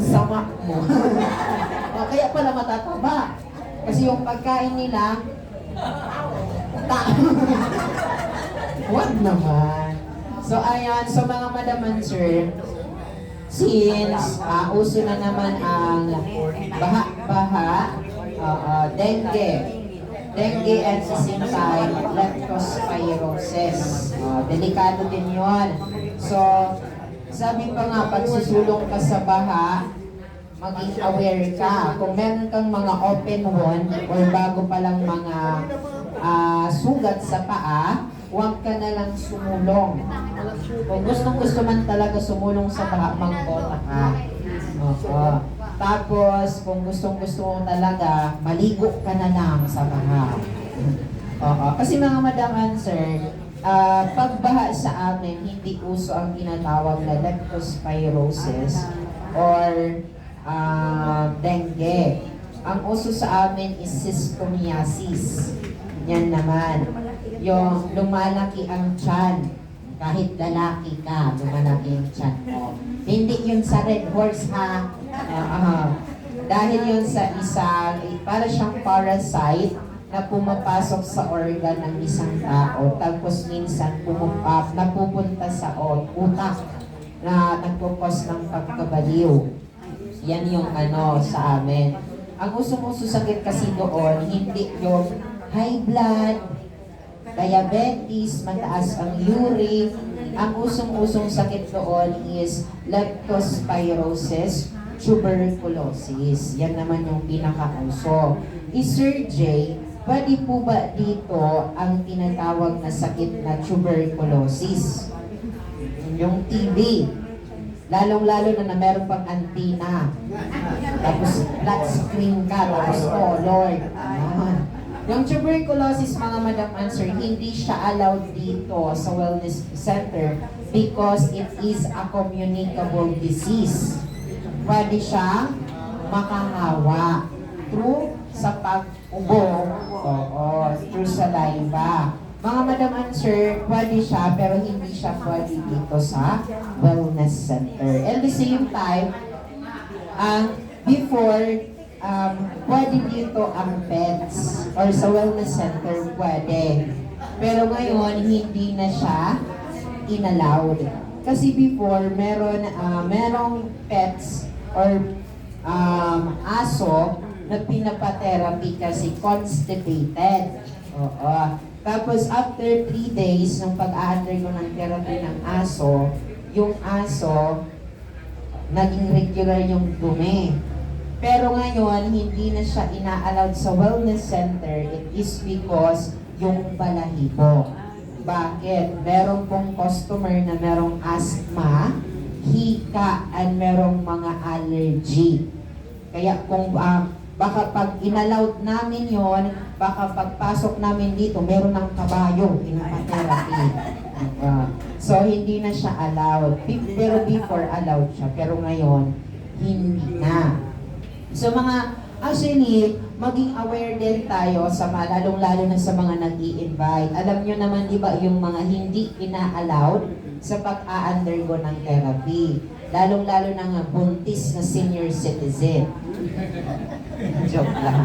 Sama mo. o, kaya pala matataba. Kasi yung pagkain nila, ta- Huwag naman. So, ayan. So, mga madam and sir, since ah, uso na naman ang baha-baha, uh, dengue, dengue at the same time, leptospirosis. Ah, delikado din yon. So, sabi pa nga, pag susulong ka sa baha, maging aware ka. Kung meron kang mga open wound or bago pa lang mga ah, sugat sa paa, huwag ka na lang sumulong. Kung gustong gusto man talaga sumulong sa baha, magbota ka. Oo. Tapos, kung gustong gusto mo talaga, maligo ka na lang sa baha. Oo. Kasi mga madam answer, ah, pagbaha sa amin, hindi uso ang tinatawag na leptospirosis or ah, dengue. Ang uso sa amin is schistomiasis. Yan naman. Yung lumalaki ang tiyan. Kahit lalaki ka, lumalaki ang tiyan mo. Hindi yun sa red horse ha. Ah, dahil yun sa isang, para siyang parasite na pumapasok sa organ ng isang tao tapos minsan pumupap, napupunta sa utak na nagpupos ng pagkabaliw. Yan yung ano sa amin. Ang usong-uso sakit kasi doon, hindi yung high blood, diabetes, mataas ang uric. Ang usong-usong sakit doon is leptospirosis, tuberculosis. Yan naman yung pinakauso. Eh, Sir J, pwede po ba dito ang tinatawag na sakit na tuberculosis? Yung TB. Lalong-lalo na na meron pang antina. Tapos flat screen ka, tapos oh Lord. Ayan. Yung tuberculosis, mga madam answer, hindi siya allowed dito sa wellness center because it is a communicable disease. Pwede siyang makahawa through sa pag-ubo, oo, through saliva. Mga madam answer, pwede siya pero hindi siya pwede dito sa wellness center. At the same time, ang before, um, pwede dito ang pets or sa wellness center, pwede. Pero ngayon, hindi na siya inallowed. Kasi before, meron, ah, merong pets or um, aso na pinapatherapy kasi constipated. Oo. Tapos after 3 days, nung pag-undergo ng therapy ng aso, yung aso, naging regular yung dumi. Pero ngayon, hindi na siya ina-allowed sa wellness center. It is because yung balahibo. Bakit? Meron pong customer na merong asthma, hika, and merong mga allergy. Kaya kung ah, baka pag inallowed namin yon, baka pagpasok namin dito, meron ng kabayo, pinapatherapy. Ah, so, hindi na siya allowed. Be- Pero before, allowed siya. Pero ngayon, hindi na. So, mga, actually, maging aware din tayo sa mga, lalong-lalo na sa mga nag invite Alam nyo naman, di ba, yung mga hindi ina-allowed sa pag-a-undergo ng therapy. Lalong-lalo na nga buntis na senior citizen. Joke lang.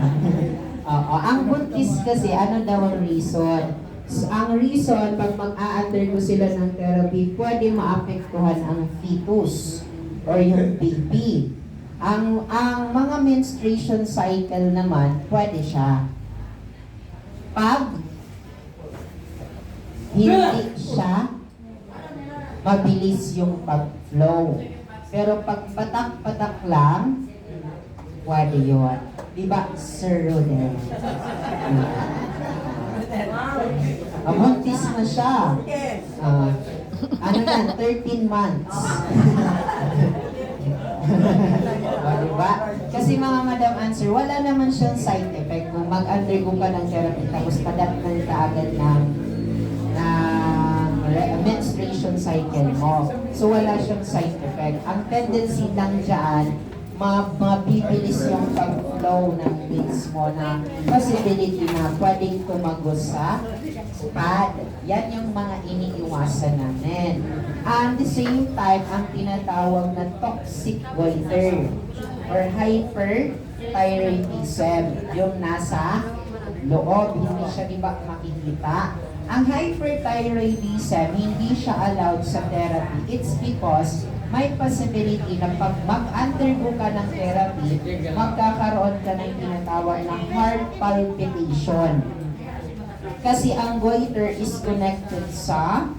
Oo. Ang buntis kasi, ano daw ang reason? S- Ang reason, pag mag-a-undergo sila ng therapy, pwede maapektuhan ang fetus or yung baby. Ang ang mga menstruation cycle naman, pwede siya. Pag hindi siya mabilis yung pag-flow. Pero pag patak-patak lang, pwede yun. Di ba, Sir Rodel? Amuntis na siya. Ah, ano yan, 13 months. o, diba? Kasi mga madam answer, wala naman siyang side effect. Kung mag-undergo ka ng therapy, tapos padatnan ka agad ng, ng re- menstruation cycle mo. So, wala siyang side effect. Ang tendency lang dyan, ma mabibilis yung pag-flow ng pills mo na possibility na pwedeng tumagos sa pad. Yan yung mga iniiwasan namin. At the same time, ang tinatawag na toxic goiter or hyperthyroidism, yung nasa loob, hindi siya di ba makikita. Ang hyperthyroidism, hindi siya allowed sa therapy. It's because may possibility na pag mag-undergo ka ng therapy, magkakaroon ka ng tinatawag na heart palpitation. Kasi ang goiter is connected sa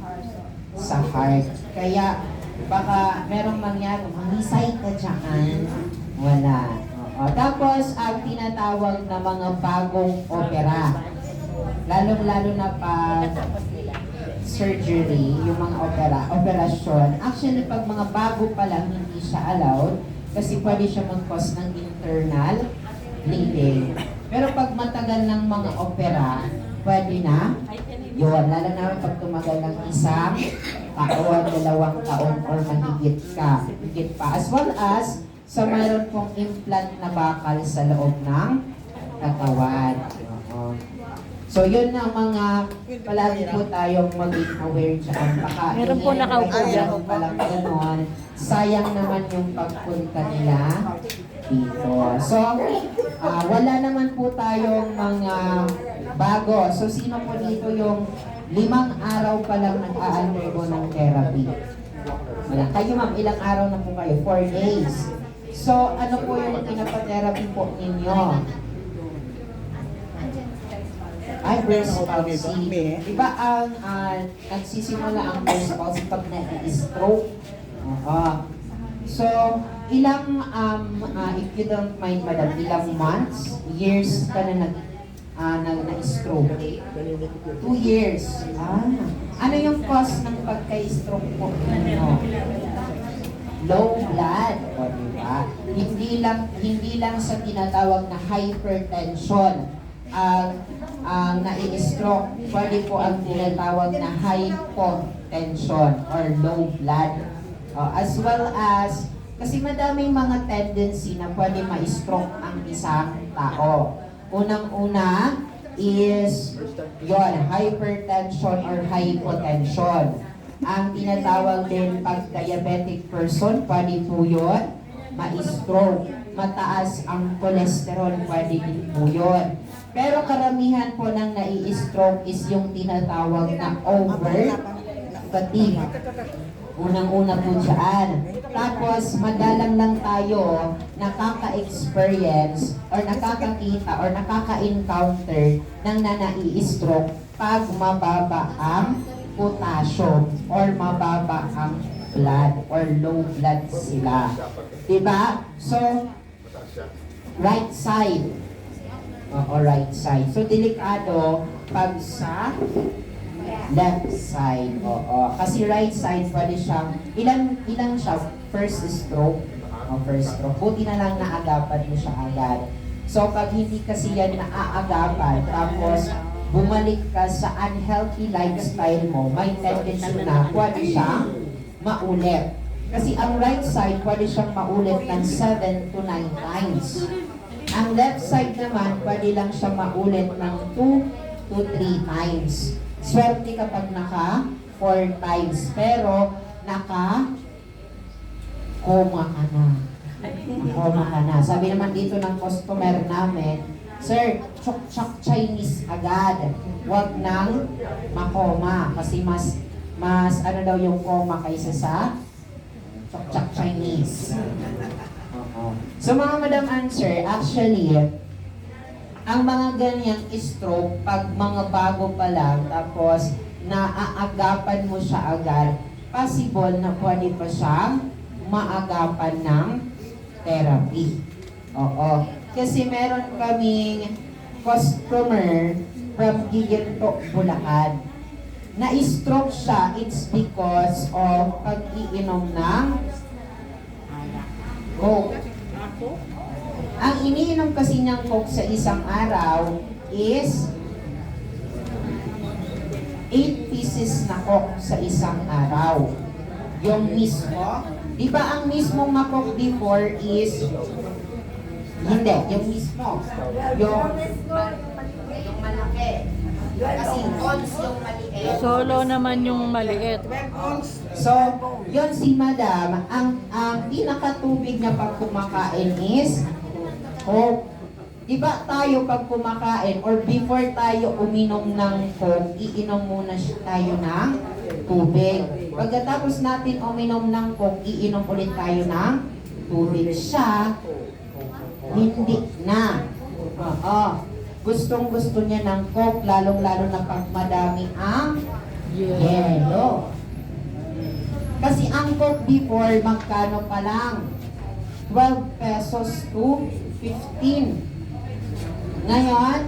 sa heart. Kaya baka merong mangyari, mangisay ka dyan. Wala. Oo. Tapos ang tinatawag na mga bagong opera. Lalong-lalo na pag surgery, yung mga opera, operasyon. Actually, pag mga bago pa lang, hindi siya allowed kasi pwede siya mag-cause ng internal bleeding. Pero pag matagal ng mga opera, pwede na. Yun, lalo na pag tumagal ng isang taon, dalawang taon, or mahigit ka. Higit pa. As well as, sa mayroon pong implant na bakal sa loob ng katawan. So yun na mga palagi po tayong maging aware dyan. Baka Meron po nakaupo dyan. palang ganon. Sayang naman yung pagpunta nila dito. So, ah, wala naman po tayong mga bago. So, sino po dito yung limang araw pa lang nag-a-undergo ng therapy? Wala. Kayo ma'am, ilang araw na po kayo? Four days. So, ano po yung pinapa-therapy po ninyo? Ay, breast palsy. Di ba ang ah, nagsisimula ang breast palsy pag na-stroke? Oo. So, ilang, um, ah, if you don't mind, madam, ilang months, years ka na nag, ah, na, na-stroke? Two years. Ah. Ano yung cause ng pagka-stroke po ninyo? Low blood. O, di ba? Hindi lang, hindi lang sa tinatawag na hypertension ang ang nai-stroke, pwede po ang tinatawag na hypotension or low blood. Uh, as well as, kasi madaming mga tendency na pwede ma-stroke ang isang tao. Unang-una is yon hypertension or hypotension. Ang tinatawag din pag diabetic person, pwede po yun, ma-stroke. Mataas ang cholesterol, pwede din po yun. Pero karamihan po ng nai-stroke is yung tinatawag na over fatigue. Unang-una po dyan. Tapos, madalang lang tayo nakaka-experience or nakakakita or nakaka-encounter ng nanai-stroke pag mababa ang potassium or mababa ang blood or low blood sila. Diba? So, right side. Oo, right side. So, delikado pag sa left side. Oo. Kasi right side, pwede siyang, ilan, ilan siya? First stroke. O, first stroke. Buti na lang naagapan mo siya agad. So, pag hindi kasi yan naaagapan, tapos bumalik ka sa unhealthy lifestyle mo, may tendency na pwede siyang maulit. Kasi ang right side, pwede siyang maulit ng 7 to 9 times. Ang left side naman, pwede lang siya maulit ng 2 to 3 times. Swerte kapag naka 4 times. Pero, naka coma ka na. Coma ka na. Sabi naman dito ng customer namin, Sir, chok-chok Chinese agad. Huwag nang makoma. Kasi mas, mas ano daw yung coma kaysa sa chok-chok Chinese. So mga madam answer, actually, ang mga ganyang stroke, pag mga bago pa lang, tapos naaagapan mo siya agad, possible na pwede pa siyang maagapan ng therapy. Oo. Kasi meron kaming customer from Giginto, Bulacan. Na-stroke siya, it's because of pag-iinom ng Coke. Ang iniinom kasi niyang Coke sa isang araw is 8 pieces na Coke sa isang araw. Yung mismo Di ba ang mismong makok before is hindi, yung mismo. Yung, yung malaki. Kasi ons yung maliit. Solo naman yung maliit. So, yon si madam, ang ang pinakatubig niya pag kumakain is Coke. Di ba tayo pag kumakain or before tayo uminom ng Coke, iinom muna siya tayo ng tubig. Pagkatapos natin uminom ng Coke, iinom ulit tayo ng tubig. Siya, hindi na. Oo. Gustong gusto niya ng Coke, lalong-lalo na pag madami ang yelo. Kasi ang Coke before, magkano pa lang? 12 pesos to 15. Ngayon,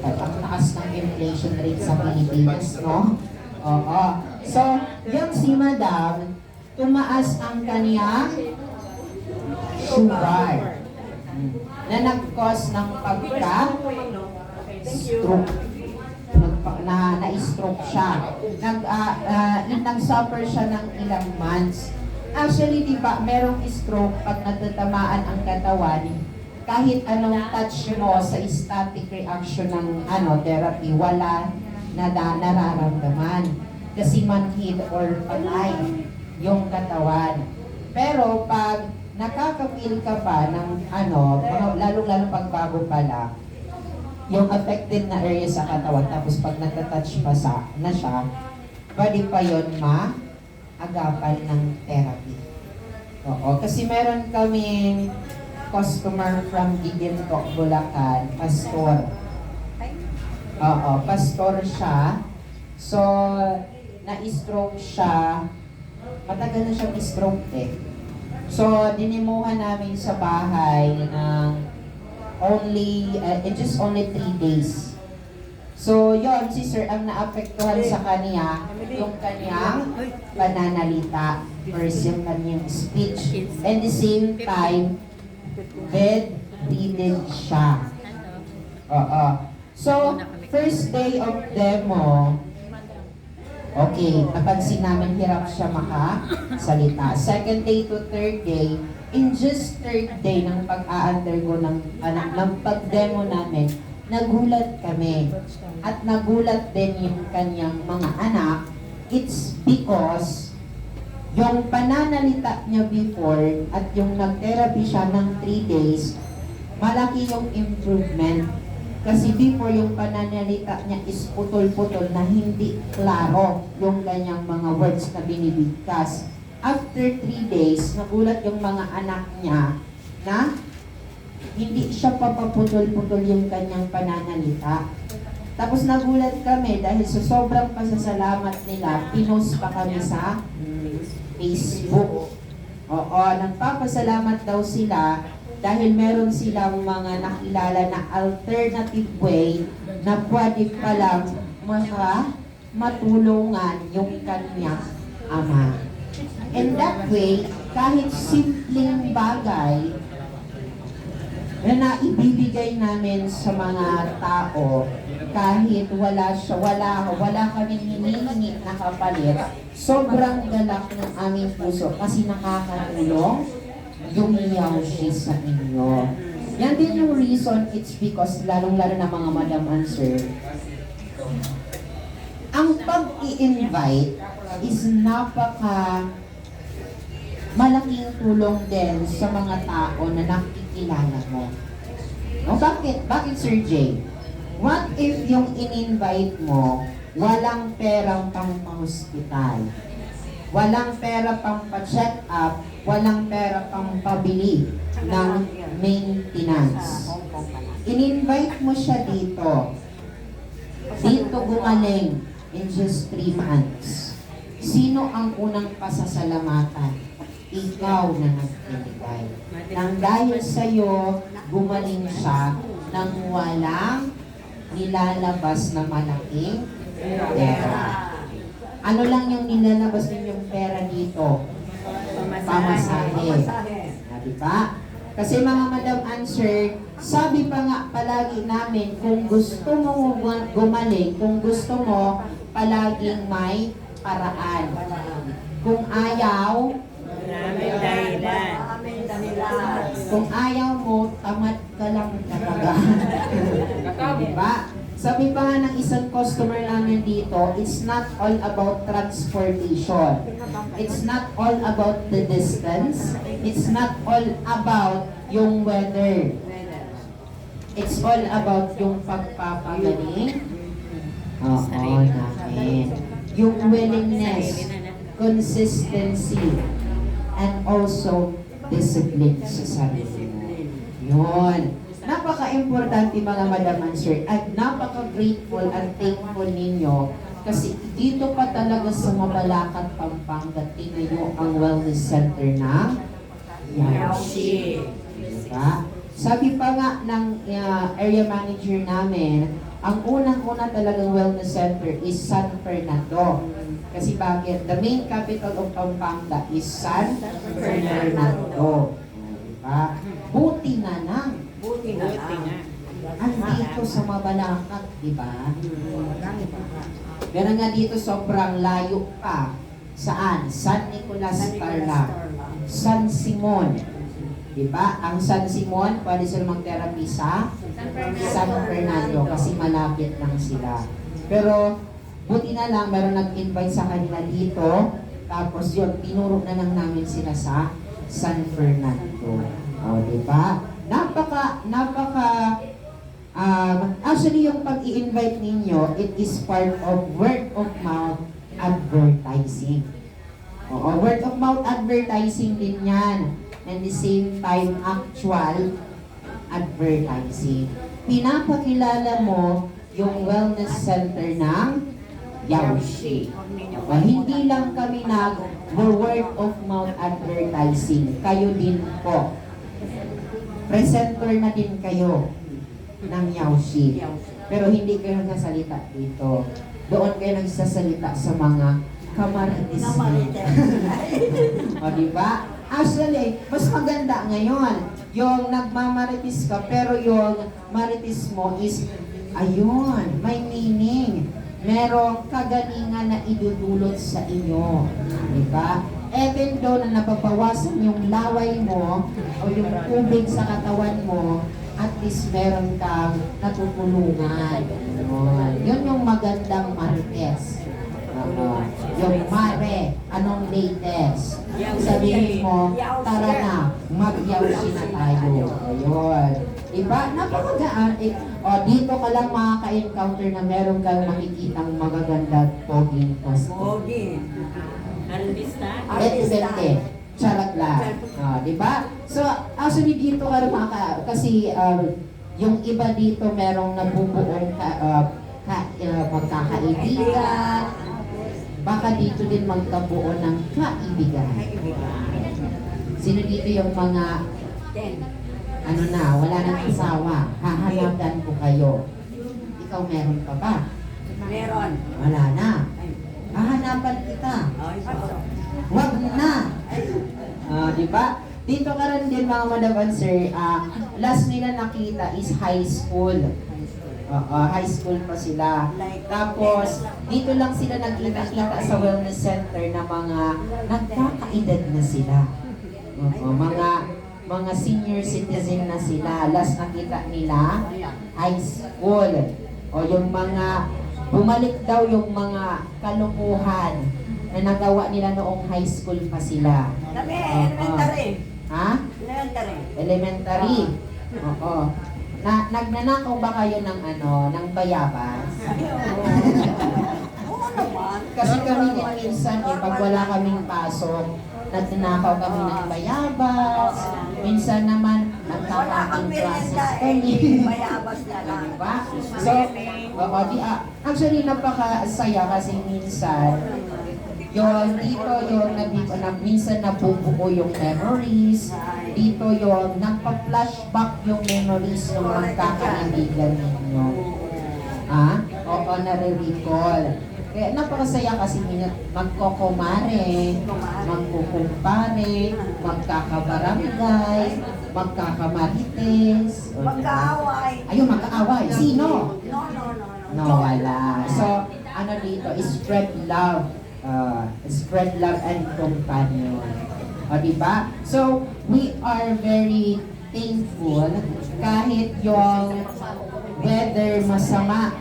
25. Ang taas ng inflation rate sa Pilipinas, no? Oo. So, yung si Madam, tumaas ang kanyang sugar na nag-cause ng pagka stroke. Na na-stroke siya. Nag ah, ah, nag-suffer siya ng ilang months. Actually, di ba, merong stroke pag natatamaan ang katawan, kahit anong touch mo sa static reaction ng ano therapy, wala na da, nararamdaman. Kasi manhid or patay yung katawan. Pero pag nakaka-feel ka pa ng ano, lalo-lalo pag bago pa lang, yung affected na area sa katawan, tapos pag natatouch pa sa, na siya, pwede pa yun ma-agapan ng therapy. Oo, kasi meron kaming customer from Giginto, Bulacan, pastor. Oo, pastor siya. So, na-stroke siya. Matagal na siyang stroke eh. So, dinimuhan namin sa bahay ng only, uh, in just only three days. So, yon si sir, ang naapektuhan sa kanya, yung kanyang pananalita versus yung kanyang speech. And the same time, bedridden siya. Oo. So, first day of demo, okay, napansin namin hirap siya makasalita. Second day to third day, in just third day ng pag-a-undergo ng, anak ng pag-demo namin, nagulat kami. At nagulat din yung kanyang mga anak. It's because yung pananalita niya before at yung nag-therapy siya ng 3 days, malaki yung improvement. Kasi before yung pananalita niya is putol-putol na hindi klaro yung kanyang mga words na binibigkas. After 3 days, nagulat yung mga anak niya na hindi siya papaputol-putol yung kanyang pananalita. Tapos nagulat kami dahil sa sobrang pasasalamat nila, pinost pa kami sa Facebook. Oo, nagpapasalamat daw sila dahil meron silang mga nakilala na alternative way na pwede palang maka matulungan yung kanyang ama. And that way, kahit simpleng bagay na naibibigay namin sa mga tao kahit wala siya, wala, wala kaming hinihingi na kapalit, sobrang galak ng aming puso kasi nakakatulong yumiyaw siya sa inyo. Yan din yung reason, it's because lalong-lalo na mga madam answer, ang pag-i-invite is napaka malaking tulong din sa mga tao na nakikilala mo. O bakit? Bakit Sir Jay? What if yung in-invite mo, walang perang pang hospital Walang pera pang pa-check up, walang pera pang pabili ng maintenance. In-invite mo siya dito. Dito gumaling in just 3 months. Sino ang unang pasasalamatan? Ikaw na nagbibigay. Nang dahil sa'yo, gumaling siya nang walang nilalabas na malaking pera. Ano lang yung nilalabas ninyong pera dito? Pamasahe. Ah, di ba? Kasi mga madam answer, sabi pa nga palagi namin, kung gusto mo gumaling, kung gusto mo, palaging may paraan. Kung ayaw, Maraming dahilan. kung ayaw mo, tamad ka lang talaga. diba? Sabi pa ng isang customer namin dito, it's not all about transportation. It's not all about the distance. It's not all about yung weather. It's all about yung pagpapagaling. Oo, namin. Yung willingness, consistency, and also discipline sa sarili mo. Yun. Napaka-importante mga madam and sir at napaka-grateful and thankful ninyo kasi dito pa talaga sa Mabalacat, Pampanga, tinayo ang wellness center ng Yashi. Diba? Sabi pa nga ng uh, area manager namin, ang unang-una talagang wellness center is San Fernando. Kasi bakit? The main capital of Pampanga is San Fernando. Diba? Buti na lang. Buti nga. Andito sa Mabalacat, di ba? Pero nga dito sobrang layo pa. Saan? San Nicolas Tarlac. San Simon. Di ba? Ang San Simon, pwede sila mag-therapy sa San Fernando kasi malapit lang sila. Pero buti na lang, meron nag-invite sa kanila dito. Tapos yun, tinuro na lang namin sila sa San Fernando. O, di ba? Napaka, napaka, ah, actually yung pag-i-invite ninyo, it is part of word of mouth advertising. Oo, word of mouth advertising din yan. And the same time, actual advertising. Pinapakilala mo yung wellness center ng Yaoshi. O, hindi lang kami nag word of mouth advertising. Kayo din po. Presenter na din kayo ng Yaoshi. Pero hindi kayo nagsasalita dito. Doon kayo nagsasalita sa mga kamaritis. o, di ba? Actually, mas maganda ngayon. Yung nagmamaritis ka, pero yung maritis mo is, ayun, may meaning. Merong kagalingan na idudulot sa inyo. Di ba? Even though na nababawasan yung laway mo o yung tubig sa katawan mo, at least meron kang natutulungan. Yun, yun yung magandang marites. Oo. yung mare, anong latest? Sabihin mo, tara na, magyawsi na tayo. Ayun. Diba? Napakagaan. Eh, o, dito ka lang makaka-encounter na meron kang makikitang magaganda at poging post. Pogi. Artista. Depende. Charot lang. Ah, di ba? So, actually dito ka rin maka, kasi um, yung iba dito merong nabubuong ka, uh, ka, uh, magkakaibigan. Baka dito din magkabuo ng kaibigan. Sino dito yung mga ano na, wala nang asawa, hahanapan ko kayo. Ikaw meron pa ba? Meron. Wala na. Hahanapan kita. Wag na! Ah, di ba? Dito ka rin din mga madam and sir, ah, last nila nakita is high school. Oo, high school pa sila. Tapos, dito lang sila nagkita-kita sa wellness center na mga nagkakaedad na sila. Oo, mga mga senior citizen na sila. Last nakita nila, high school. O yung mga, bumalik daw yung mga kalukuhan na nagawa nila noong high school pa sila. Kami, elementary. Ha? Elementary. Elementary. Oo. Na, nagnanakaw ba kayo ng ano, ng bayabas? Oo naman. Kasi kami din minsan eh, pag wala kaming pasok, nagnanakaw kami ng bayabas. Minsan naman, Wala kang merienda eh. Mayabas na lang. Diba? So, oo, di, ah, actually napakasaya kasi minsan, yung dito yung nabito na minsan nabubuo yung memories, dito yung nagpa-flashback yung memories ng magkakaibigan ninyo. Ah? Oo, nare-recall. Kaya napakasaya kasi magkokomare, magkukumpare, magkakabarangay, magkakamarites. o, diba? Magkaaway. Ayun, magkaaway. Sino? No, no, no, no. No, wala. So, ano dito, spread love. Uh, spread love and companion. O, diba? So, we are very thankful kahit yung weather masama.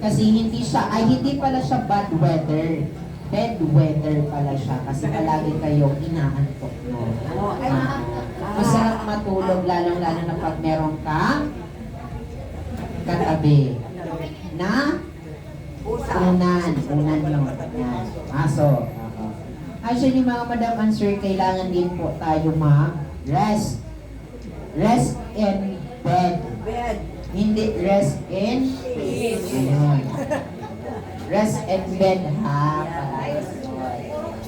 Kasi hindi siya, ay hindi pala siya bad weather. Bad weather pala siya kasi palagi kayo inaantok mo. Ah, masarap matulog lalong-lalo na pag meron kang katabi na unan, unan yun. Yan. Aso. Actually, mga madam and sir, kailangan din po tayo ma-rest. Rest in bed. Bed. Hindi rest in Ayun. Rest in bed ha.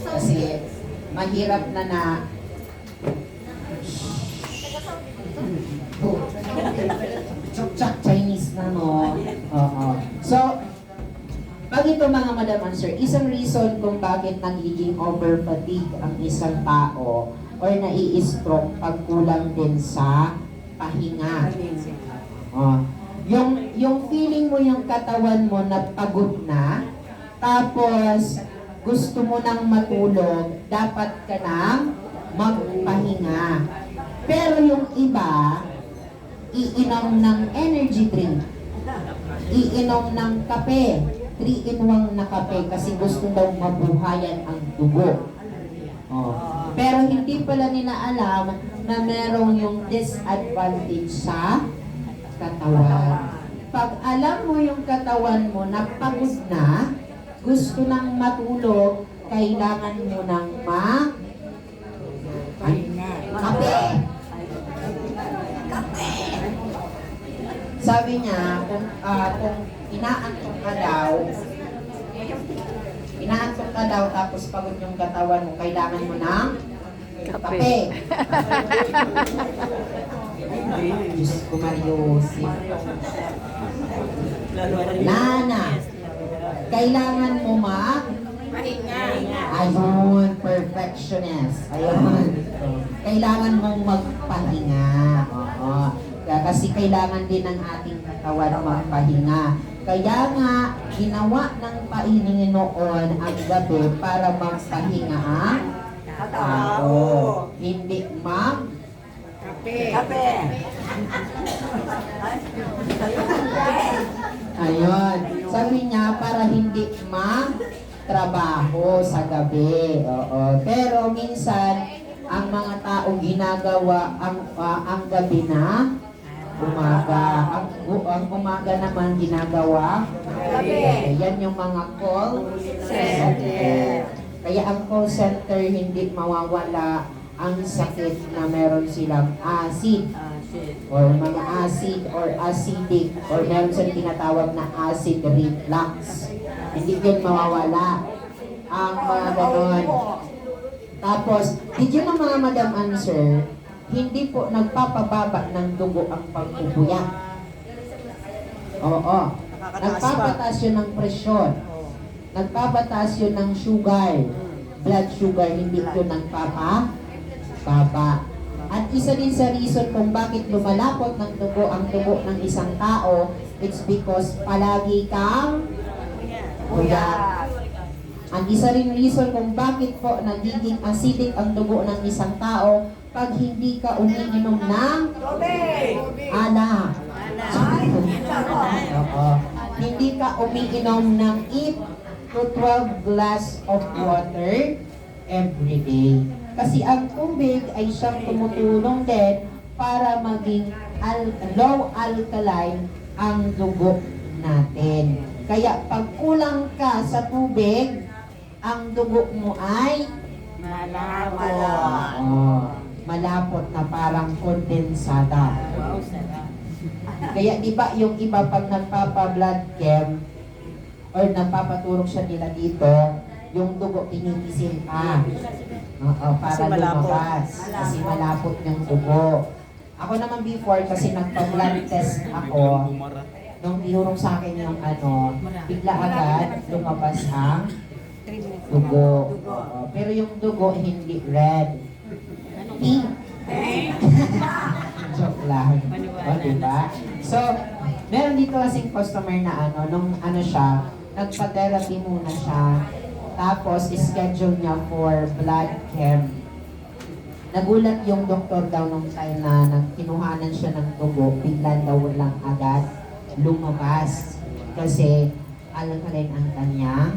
Kasi mahirap na na Chok-chok Chinese na no. Oo. So, pag ito mga madam and sir, isang reason kung bakit nagiging over fatigue ang isang tao or nai-stroke pag kulang din sa pahinga. Oh. Yung yung feeling mo yung katawan mo na pagod na, tapos gusto mo nang matulog, dapat ka nang magpahinga. Pero yung iba, iinom ng energy drink, iinom ng kape, 3 in 1 na kape kasi gusto daw mabuhayan ang dugo. Oh. Pero hindi pala nila alam na merong yung disadvantage sa katawan. Pag alam mo yung katawan mo na pagod na, gusto nang matulog, kailangan mo nang ma... Kape! Sabi niya, kung, ah, kung inaantok ka daw, inaantok ka daw tapos pagod yung katawan mo, kailangan mo ng Kape. Diyos ko, Mariosip. Nana, kailangan mo mag Ayun, perfectionist. Ayun. Kailangan mong magpahinga. Oo. Kaya Kasi kailangan din ng ating katawan magpahinga. Kaya nga, ginawa ng Panginoon ang gabi para magpahinga ang tao. Hindi mag Kape. Kape. Ayun. Sabi niya, para hindi trabaho sa gabi. Oo. Pero minsan, ang mga tao ginagawa ang ah, ang gabi na umaga. Ang, ang umaga naman ginagawa Gabi. Yan yung mga call Center. Kaya ang call center hindi mawawala ang sakit na meron silang acid or mga acid or acidic or meron silang tinatawag na acid reflux. Hindi yun mawawala. Ang mga ganon. Tapos, did you know mga madam answer, hindi po nagpapababa ng dugo ang pagpupuyat. Oo. Nagpapataas yun ng presyon. Nagpapataas yun ng sugar. Blood sugar, hindi yun nagpapababa. At isa din sa reason kung bakit lumalapot ng dugo ang dugo ng isang tao, it's because palagi kang puyat. Ang isa rin reason kung bakit po nagiging acidic ang dugo ng isang tao pag hindi ka umiinom ng sarap. Oo. Hindi ka umiinom ng 8 to 12 glass of water every day. Kasi ang tubig ay siyang tumutulong din para maging al- low alkaline ang dugo natin. Kaya pag kulang ka sa tubig, ang dugo mo ay Malapot. Oo. Malapot na parang kondensada. Kaya di ba yung iba pag nagpapa-blood chem or nagpapaturok siya nila dito, yung dugo pinitisin ka. Oo, para Kasi malapot. lumabas. Kasi malapot yung dugo. Ako naman before kasi nagpa-blood test ako, nung tinurong sa akin yung ano, bigla agad lumabas ang dugo. Pero yung dugo hindi red. Pink. Joke lang. O, diba? So, meron dito kasing customer na ano, nung ano siya, nagpa-therapy muna siya. Tapos, schedule niya for blood chem. Nagulat yung doktor daw nung time na nagkinuhanan siya ng dugo, bigla daw lang agad lumabas. Kasi alkaline ang kanyang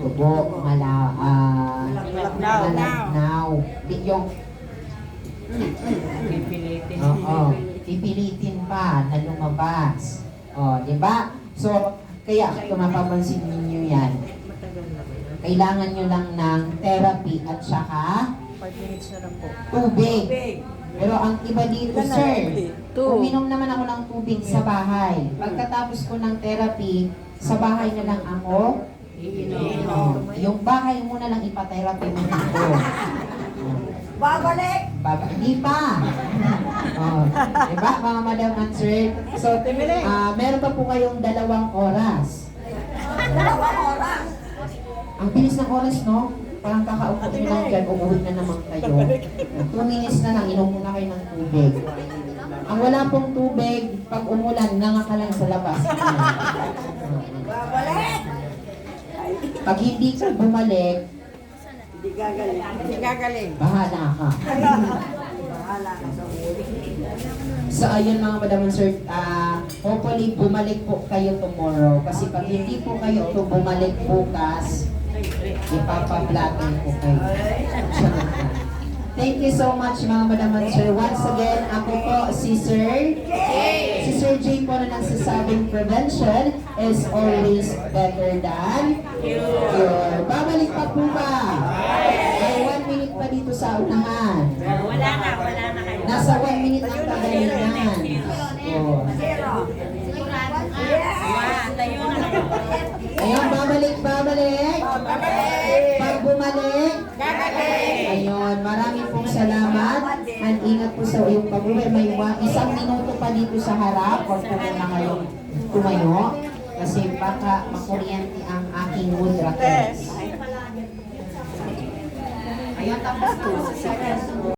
dugo, mala, ah, Malabnaw. malabnaw. Di yung Oo. Pipilitin pa na lumabas. O, di ba? So, kaya kung mapapansin ninyo yan, kailangan nyo lang ng therapy at saka 5 minutes na lang po. tubig. Big. Pero ang iba dito, sir, uminom naman ako ng tubig sa bahay. Pagkatapos ko ng therapy, sa bahay na lang ako iinom. Yung bahay mo na lang ipatherapy mo dito. Babalik. Baba, hindi pa. Oh, diba, mga madam and sir? So, ah meron pa po kayong dalawang oras. Dalawang oras. Ang bilis ng oras, no? Parang kakaupo nyo lang dyan, umuwi na naman kayo. Two minutes na lang, inom muna kayo ng tubig. Ang wala pong tubig, pag umulan, nga ka lang sa labas. Babalik. Pag hindi ka bumalik, Hindi gagaling. Hindi gagaling. bahala ka. Bahala ka sa ulo. So ayun mga madam and sir, ah, hopefully bumalik po kayo tomorrow. Kasi pag hindi po kayo to bumalik bukas, ipapablatin po kayo. Thank you so much mga madam and sir. Once again, ako po si Sir Si Sir J po na nagsasabing prevention is always better than cure. Babalik pa po ba? May one minute pa dito sa unahan. Wala na, wala na kayo. Nasa one minute ang kagalingan. Oh. Zero. Yeah. Tayo na lang. Ayun, babalik, babalik. Babalik. Pag bumalik, Gagaling. ayun, maraming pong salamat. And ingat po sa iyong pag-uwi. May isang minuto pa dito sa harap. Huwag po muna kayong tumayo. Kasi baka makuryente ang aking wood rackets. Ayun, tapos po.